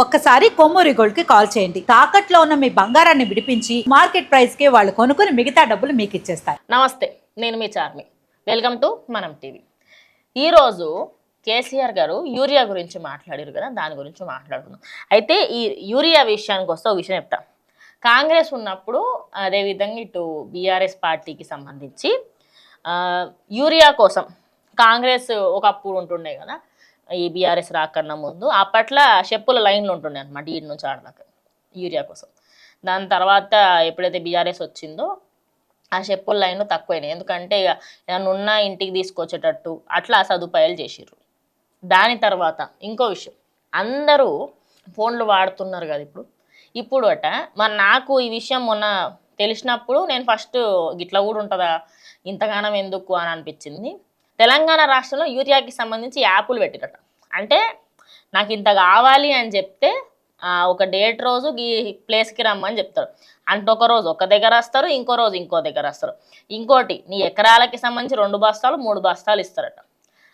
ఒక్కసారి కొమ్మూరి గోల్డ్కి కాల్ చేయండి. తాకట్లో ఉన్న మీ బంగారాన్ని విడిపించి మార్కెట్ ప్రైస్కి వాళ్ళు కొనుక్కుని మిగతా డబ్బులు మీకు ఇచ్చేస్తారు. నమస్తే నేను మీ Charmi. Welcome to Manam TV. ఈరోజు కేసీఆర్ గారు యూరియా గురించి మాట్లాడారు కదా దాని గురించి మాట్లాడుకుందాం. అయితే ఈ యూరియా విషయానికి వస్తే ఒక విషయం చెప్తా. కాంగ్రెస్ ఉన్నప్పుడు అదేవిధంగా ఇటు బీఆర్ఎస్ పార్టీకి సంబంధించి యూరియా కోసం కాంగ్రెస్ ఒకప్పుడు ఉంటుండే కదా ఈ బీఆర్ఎస్ రాకన్నా ముందు. అప్పట్లో చెప్పుల లైన్లు ఉంటుండే అనమాట ఈడి నుంచి ఆడదాకా యూరియా కోసం. దాని తర్వాత ఎప్పుడైతే బీఆర్ఎస్ వచ్చిందో ఆ చెప్పుల లైన్ తక్కువైనాయి. ఎందుకంటే ఇక ఏదైనా ఉన్నా ఇంటికి తీసుకొచ్చేటట్టు అట్లా సదుపాయాలు చేసిర్రు. దాని తర్వాత ఇంకో విషయం. అందరూ ఫోన్లు వాడుతున్నారు కదా ఇప్పుడు. ఇప్పుడు అట మరి నాకు ఈ విషయం మొన్న తెలిసినప్పుడు నేను ఫస్ట్ గిట్ల కూడా ఉంటుందా? ఇంతగానం ఎందుకు అని అనిపించింది. తెలంగాణ రాష్ట్రంలో యూరియాకి సంబంధించి యాప్లు పెట్టిరట. అంటే నాకు ఇంత కావాలి అని చెప్తే ఒక డేట్ రోజు ఈ ప్లేస్కి రమ్మని చెప్తారు. అంటే ఒక రోజు ఒక దగ్గర వస్తారు ఇంకో రోజు ఇంకో దగ్గర వస్తారు. ఇంకోటి నీ ఎకరాలకి సంబంధించి రెండు బస్తాలు మూడు బస్తాలు ఇస్తారట.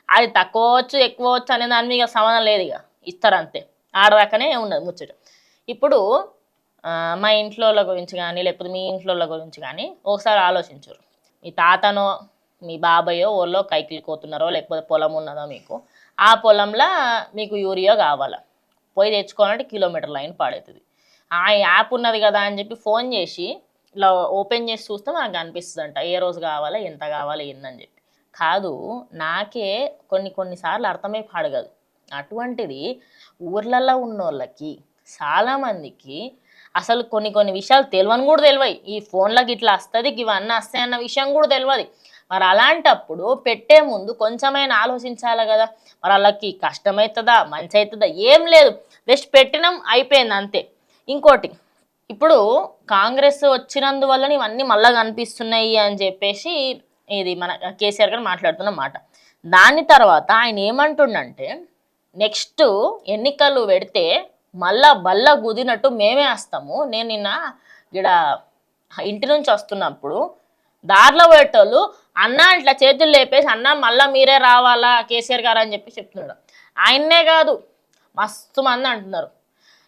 అది తక్కువ వచ్చు ఎక్కువ వచ్చు అనే దాని మీద సంబంధం లేదు ఇక. ఇస్తారు అంతే. ఆడదాకానే ఉన్నది ముచ్చట. ఇప్పుడు మా ఇంట్లో గురించి కానీ లేకపోతే మీ ఇంట్లో గురించి కానీ ఒకసారి ఆలోచించరు. మీ తాతనో మీ బాబాయో ఓళ్ళో కైకిలు కోతున్నారో లేకపోతే పొలం ఉన్నదో మీకు ఆ పొలంలో మీకు యూరియా కావాలా? పోయి తెచ్చుకోవాలంటే కిలోమీటర్ లైన్ పాడవుతుంది ఆ యాప్ ఉన్నది కదా అని చెప్పి ఫోన్ చేసి ఇలా ఓపెన్ చేసి చూస్తే మనకు అనిపిస్తుంది అంట ఏ రోజు కావాలా ఎంత కావాలా ఏందని చెప్పి. కాదు నాకే కొన్ని కొన్నిసార్లు అర్థమై పాడగదు. అటువంటిది ఊర్లలో ఉన్నోళ్ళకి చాలామందికి అసలు కొన్ని కొన్ని విషయాలు తెలియని కూడా తెలియవు ఈ ఫోన్లోకి ఇట్లా వస్తుంది ఇవన్నీ వస్తాయి అన్న విషయం కూడా తెలియదు మరి అలాంటప్పుడు పెట్టే ముందు కొంచెమైనా ఆలోచించాలి కదా. మరి వాళ్ళకి కష్టమవుతుందా మంచి అవుతుందా ఏం లేదు. జస్ట్ పెట్టినాం అయిపోయింది అంతే. ఇంకోటి ఇప్పుడు కాంగ్రెస్ వచ్చినందువల్ల ఇవన్నీ మళ్ళా కనిపిస్తున్నాయి అని చెప్పేసి ఇది మన కేసీఆర్ గారు మాట్లాడుతున్న మాట. దాని తర్వాత ఆయన ఏమంటుండంటే నెక్స్ట్ ఎన్నికలు పెడితే మళ్ళా బల్ల గుదినట్టు మేమే వస్తాము. నేను నిన్న ఇక్కడ ఇంటి నుంచి వస్తున్నప్పుడు దారిలో పోయేటోళ్ళు అన్న ఇట్లా చేతులు లేపేసి అన్న మళ్ళీ మీరే రావాలా కేసీఆర్ గారు అని చెప్పి చెప్తున్నాడు. ఆయన్నే కాదు మస్తు మంది అంటున్నారు.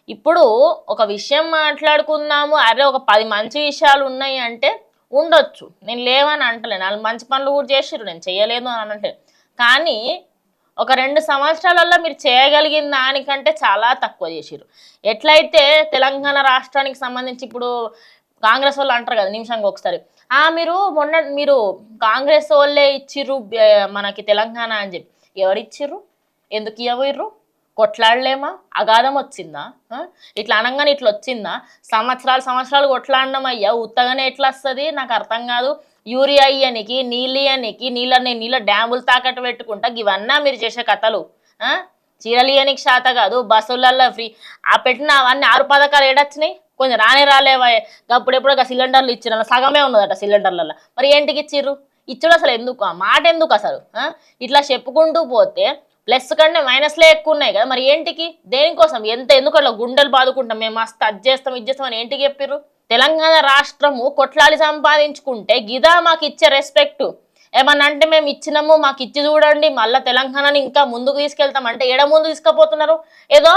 ఇప్పుడు ఒక విషయం మాట్లాడుకుందాము అరే ఒక పది మంచి విషయాలు ఉన్నాయి అంటే ఉండొచ్చు. నేను లేవని అంటలేను వాళ్ళు మంచి పనులు కూడా చేసిర్రు నేను చేయలేదు అని అనట్లేదు కానీ ఒక రెండు సంవత్సరాలలో మీరు చేయగలిగిన దానికంటే చాలా తక్కువ చేసిర్రు. ఎట్లయితే తెలంగాణ రాష్ట్రానికి సంబంధించి ఇప్పుడు కాంగ్రెస్ వాళ్ళు అంటారు కదా నిమిషంగా ఒకసారి. ఆ మీరు మొన్న మీరు కాంగ్రెస్ వాళ్ళే ఇచ్చిర్రు మనకి తెలంగాణ అని చెప్పి. ఎవరు ఇచ్చిర్రు ఎందుకు ఇవ్వరు కొట్లాడలేమా? అగాధం వచ్చిందా? ఇట్లా అనగానే ఇట్లా వచ్చిందా? సంవత్సరాలు సంవత్సరాలు కొట్లాడడం అయ్యా ఉత్తగానే ఎట్లా వస్తుంది? నాకు అర్థం కాదు. యూరియా ఇయ్యనికి నీళ్ళు ఇయ్యనికి నీళ్ళని నీళ్ళ డ్యాములు తాకట్టు పెట్టుకుంటా ఇవన్నా మీరు చేసే కథలు. చీరలు ఇయ్యనికి శాత కాదు బస్సులలో ఫ్రీ. ఆ పెట్టిన అవన్నీ ఆరు పథకాలు ఏడొచ్చినాయి? కొంచెం రానే రాలేవా అప్పుడెప్పుడు ఒక సిలిండర్లు ఇచ్చిన సగమే ఉన్నదట సిలిండర్లలో మరి ఏంటికి ఇచ్చిర్రు? ఇచ్చుడు అసలు ఎందుకు? ఆ మాట ఎందుకు అసలు? ఇట్లా చెప్పుకుంటూ పోతే ప్లస్ కంటే మైనస్లే ఎక్కువ ఉన్నాయి కదా. మరి ఏంటికి? దేనికోసం? ఎంత ఎందుకు అట్లా గుండెలు బాదుకుంటాం? మేము మస్తు అది చేస్తాం ఇది చేస్తాం అని ఏంటికి చెప్పిర్రు? తెలంగాణ రాష్ట్రము కొట్లాడి సంపాదించుకుంటే గిదా మాకు ఇచ్చే రెస్పెక్ట్ ఏమన్నా అంటే మేము ఇచ్చినాము మాకు ఇచ్చి చూడండి మళ్ళీ తెలంగాణని ఇంకా ముందుకు తీసుకెళ్తాం అంటే ఏడ ముందు తీసుకుపోతున్నారు? ఏదో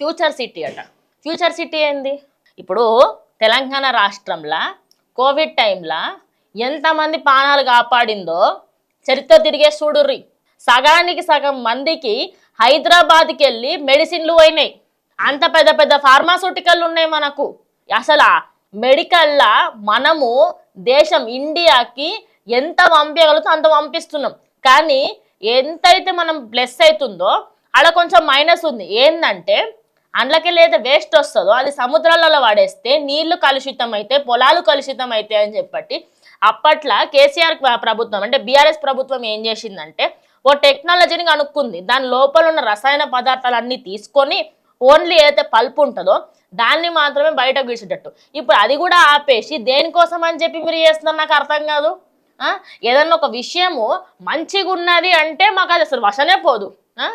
ఫ్యూచర్ సిటీ అట. ఫ్యూచర్ సిటీ ఏంది? ఇప్పుడు తెలంగాణ రాష్ట్రంలో కోవిడ్ టైంలో ఎంతమంది ప్రాణాలు కాపాడిందో చరిత్ర తిరిగే చూడుర్రి. సగానికి సగం మందికి హైదరాబాద్కి వెళ్ళి మెడిసిన్లు పోయినాయి. అంత పెద్ద పెద్ద ఫార్మాసూటికల్ ఉన్నాయి మనకు. అసలు మెడికల్లా మనము దేశం ఇండియాకి ఎంత పంపించగలుగుతాం అంత పంపిస్తున్నాం. కానీ ఎంతైతే మనం ప్లస్ అవుతుందో అలా కొంచెం మైనస్ ఉంది. ఏంటంటే అందులోకి ఏదైతే వేస్ట్ వస్తుందో అది సముద్రాలలో వాడేస్తే నీళ్ళు కలుషితం అయితే పొలాలు కలుషితం అయితే అని చెప్పట్టి అప్పట్లో కేసీఆర్ ప్రభుత్వం అంటే బీఆర్ఎస్ ప్రభుత్వం ఏం చేసిందంటే ఓ టెక్నాలజీని కనుక్కుంది. దాని లోపల ఉన్న రసాయన పదార్థాలన్నీ తీసుకొని ఓన్లీ ఏదైతే పల్పు ఉంటుందో దాన్ని మాత్రమే బయటకు విడిచేటట్టు ఇప్పుడు అది కూడా ఆపేసి దేనికోసం అని చెప్పి మీరు చేస్తున్నారు నాకు అర్థం కాదు? ఏదన్నా ఒక విషయము మంచిగా ఉన్నది అంటే మాకు అది అసలు వశనే పోదు. ఆ?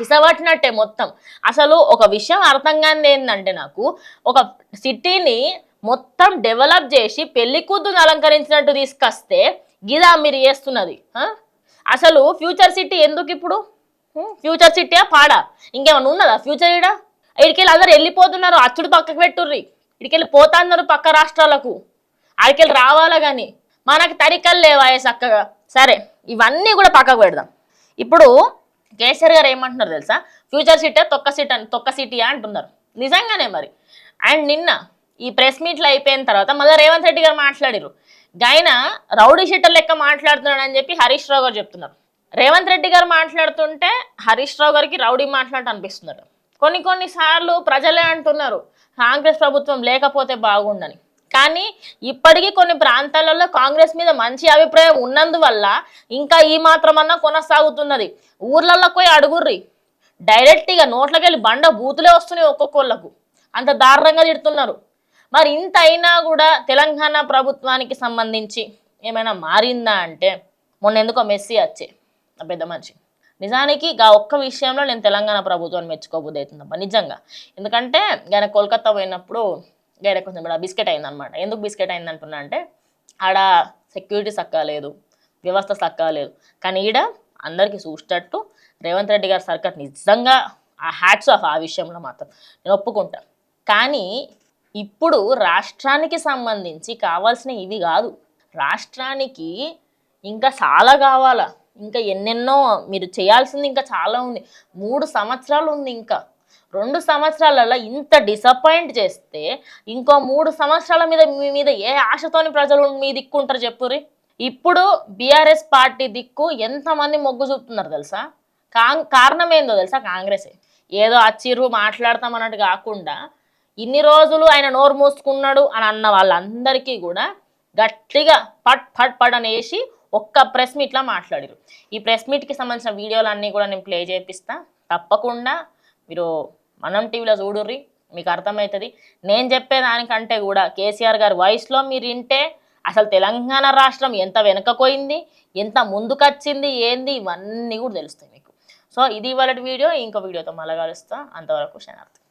విసవట్టినట్టే మొత్తం. అసలు ఒక విషయం అర్థం కానిది ఏంటంటే నాకు ఒక సిటీని మొత్తం డెవలప్ చేసి పెళ్ళి కూతురు అలంకరించినట్టు తీసుకొస్తే గిదా మీరు చేస్తున్నది అసలు ఫ్యూచర్ సిటీ ఎందుకు ఇప్పుడు? ఫ్యూచర్ సిటీయా పాడా? ఇంకేమైనా ఉన్నదా ఫ్యూచర్ ఈడ? ఇడికెళ్ళి అందరు వెళ్ళిపోతున్నారు అచ్చుడు పక్కకు పెట్టుర్రి. ఇడికెళ్ళి పోతాన్నారు పక్క రాష్ట్రాలకు. ఆడికెళ్ళి రావాలా కానీ మనకు తరికలు లేవా చక్కగా. సరే ఇవన్నీ కూడా పక్కకు పెడదాం. ఇప్పుడు కేసీఆర్ గారు ఏమంటున్నారు తెలుసా? ఫ్యూచర్ సిటీ తొక్క సీట్ అని తొక్క సిటీ అంటున్నారు. నిజంగానే మరి. అండ్ నిన్న ఈ ప్రెస్ మీట్లు అయిపోయిన తర్వాత మళ్ళీ రేవంత్ రెడ్డి గారు మాట్లాడారు గైన రౌడీ షీటర్ లెక్క మాట్లాడుతున్నాడు అని చెప్పి హరీష్ రావు గారు చెప్తున్నారు. రేవంత్ రెడ్డి గారు మాట్లాడుతుంటే హరీష్ రావు గారికి రౌడీ మాట్లాడటం అనిపిస్తున్నారు. కొన్ని కొన్నిసార్లు ప్రజలే అంటున్నారు కాంగ్రెస్ ప్రభుత్వం లేకపోతే బాగుండని. కానీ ఇప్పటికీ కొన్ని ప్రాంతాలలో కాంగ్రెస్ మీద మంచి అభిప్రాయం ఉన్నందువల్ల ఇంకా ఈ మాత్రమన్నా కొనసాగుతున్నది. ఊర్లలో పోయి అడుగుర్రి. డైరెక్ట్గా నోట్లకెళ్ళి బండ బూతులే వస్తున్నాయి ఒక్కొక్కళ్ళకు. అంత దారుణంగా తిడుతున్నారు. మరి ఇంత అయినా కూడా తెలంగాణ ప్రభుత్వానికి సంబంధించి ఏమైనా మారిందా అంటే మొన్న ఎందుకో మెస్సీ వచ్చే పెద్ద మనిషి. నిజానికి గా ఒక్క విషయంలో నేను తెలంగాణ ప్రభుత్వాన్ని మెచ్చుకోబోదవుతుందమ్మా నిజంగా. ఎందుకంటే ఆయన కోల్కతా పోయినప్పుడు గైడ కొంచెం ఇక్కడ బిస్కెట్ అయిందనమాట ఎందుకు బిస్కెట్ అయింది అంటున్నా అంటే ఆడ సెక్యూరిటీ సక్కలేదు లేదు వ్యవస్థ సక్కలేదు లేదు. కానీ ఈడ అందరికీ చూసేటట్టు రేవంత్ రెడ్డి గారి సర్కార్ నిజంగా ఆ హ్యాట్స్ ఆఫ్ ఆ విషయంలో మాత్రం నేను ఒప్పుకుంటా. కానీ ఇప్పుడు రాష్ట్రానికి సంబంధించి కావాల్సిన ఇవి కాదు. రాష్ట్రానికి ఇంకా చాలా కావాలా? ఇంకా ఎన్నెన్నో మీరు చేయాల్సింది ఇంకా చాలా ఉంది. మూడు సంవత్సరాలు ఉంది ఇంకా. రెండు సంవత్సరాలలో ఇంత డిసప్పాయింట్ చేస్తే ఇంకో మూడు సంవత్సరాల మీద మీ మీద ఏ ఆశతోని ప్రజలు మీ దిక్కు ఉంటారు చెప్పురి ఇప్పుడు బీఆర్ఎస్ పార్టీ దిక్కు ఎంతమంది మొగ్గు చూపుతున్నారు తెలుసా? కారణం ఏందో తెలుసా కాంగ్రెసే? ఏదో అచ్చిర్రు మాట్లాడతాం అన్నట్టు కాకుండా ఇన్ని రోజులు ఆయన నోరు మూసుకున్నాడు అని అన్న వాళ్ళందరికీ కూడా గట్టిగా పట్ పట్ పట్ అనేసి ఒక్క ప్రెస్ మీట్లా మాట్లాడారు ఈ ప్రెస్ మీట్కి సంబంధించిన వీడియోలు అన్నీ కూడా నేను ప్లే చేపిస్తా. తప్పకుండా మీరు మనం టీవీలో చూడుర్రి మీకు అర్థమవుతుంది నేను చెప్పేదానికంటే కూడా కేసీఆర్ గారి వాయిస్లో మీరు వింటే అసలు తెలంగాణ రాష్ట్రం ఎంత వెనకపోయింది ఎంత ముందుకొచ్చింది ఏంది ఇవన్నీ కూడా తెలుస్తాయి మీకు. సో ఇది ఇవాళ వీడియో ఇంకో వీడియోతో మళ్ళా కలుస్తా. అంతవరకు శనార్థం